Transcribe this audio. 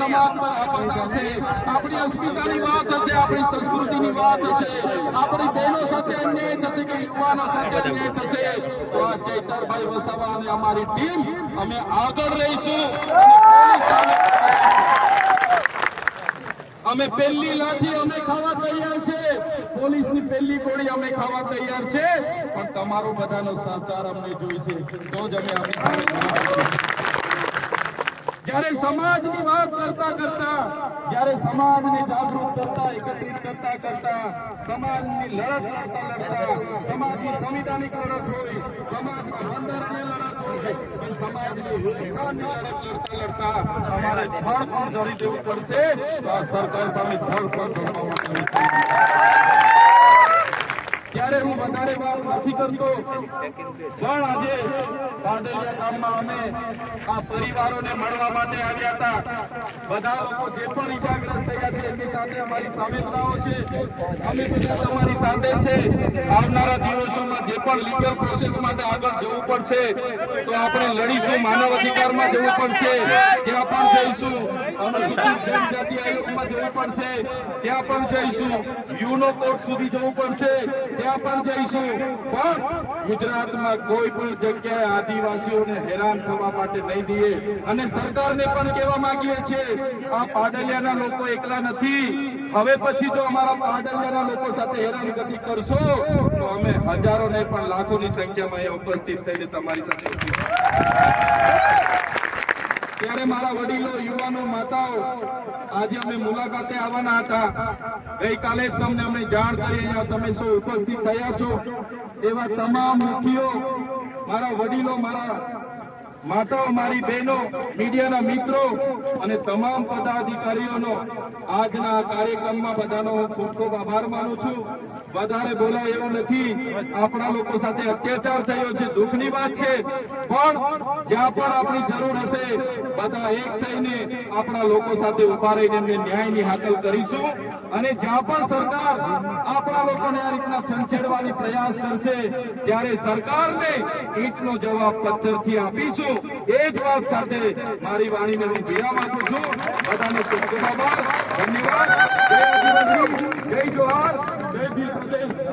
સમાજ પર આફત આવશે આપણી અસ્મિતાની વાત હશે, આપણી સંસ્કૃતિની વાત હશે. આપણી બહેનો સાથે અન્યાય થશે કે યુવાનો સાથે અન્યાય થશે. તો આ ચૈતરભાઈ વસાવા અને અમારી ટીમ અમે આગળ રહીશું અમે પહેલી લાઠી અમે ખાવા તૈયાર છે. પોલીસની પહેલી ગોળી અમે ખાવા તૈયાર છે. પણ તમારો બધાનો સહકાર અમને જોઈશે. તો જ અમે આની જ્યારે સમાજની વાત કરતા કરતા, જ્યારે સમાજને જાગૃત કરતા, એકત્રિત કરતા કરતા, સમાજની લડત લડતા લડતા, સમાજની સંવિધાનિક લડત હોય સમાજના બંધારણીય લડત હોય, તો સમાજની હુકમની લડત લડતા લડતા અમારે ધડ પણ ધરી દેવું પડશે. તો આ સરકાર સામે ધડ પણ ધરવા માટે ત્યારે હું વધારે વાત નથી કરતો. પણ આજે પાદરિયા ગામમાં અમે આ પરિવારોને મળવા માટે આવ્યા હતા. બધા લોકો જે પણ ઈજાગ્રસ્ત થયા છે એમની સાથે અમારી સામેતરાઓ છે. અમે બધા તમારી સાથે છે. આવનારા દિવસોમાં જે પણ લીગલ પ્રોસેસ માટે આગળ જવું પડશે. તો આપણે લડીશું માનવ અધિકારમાં જવું જવું પડશે. ત્યાં પણ જઈશું. કોર્ટ સુધી જવું પડશે. ત્યાં પણ જઈશું. પણ ગુજરાતમાં કોઈ પણ જગ્યાએ આદિવાસીઓને હેરાન થવા માટે નહીં દઈએ. અને સરકારને પણ કહેવા માંગીએ છીએ, આ પાડલિયાના લોકો એકલા નથી. હવે પછી જો અમારા પાડલિયાના લોકો સાથે હેરાનગતિ કરશો, તો અમે હજારો નહીં પણ લાખોની સંખ્યામાં અહીંયા ઉપસ્થિત થઈને તમારી સાથે ત્યારે મારા વડીલો, યુવાનો, માતાઓ, આજે અમે મુલાકાતે આવવાના હતા. ગઈકાલે જ તમને અમે જાણ કરી અહીંયા તમે સૌ ઉપસ્થિત થયા છો. એવા તમામ મુખીઓ, મારા વડીલો, મારા માતાઓ મારી બહેનો, મીડિયાના મિત્રો અને તમામ પદાધિકારીઓનો આજના કાર્યક્રમમાં બધાનો ખૂબ ખૂબ આભાર માનું છું. વધારે બોલાય એવું નથી. આપણા લોકો સાથે અત્યાચાર થયો છે, દુઃખની વાત છે. પણ જ્યાં પણ આપણી જરૂર હશે, બધા એક થઈને આપણા લોકો સાથે ઊભા રહીને એમને ન્યાયની હાકલ કરીશું. અને જ્યાં પણ સરકાર આપણા લોકોને આ રીતના છંછેડવાની પ્રયાસ કરશે, ત્યારે સરકારને ઈટનો જવાબ પથ્થરથી આપીશું. છું. એક વાત સાથે મારી વાણીને હું વિરામ આપું છું. બધાને ખૂબ ખૂબ આભાર. ધન્યવાદ. જય આદિવાસી. જય જોહાર. જય ભીમ પ્રદેશ.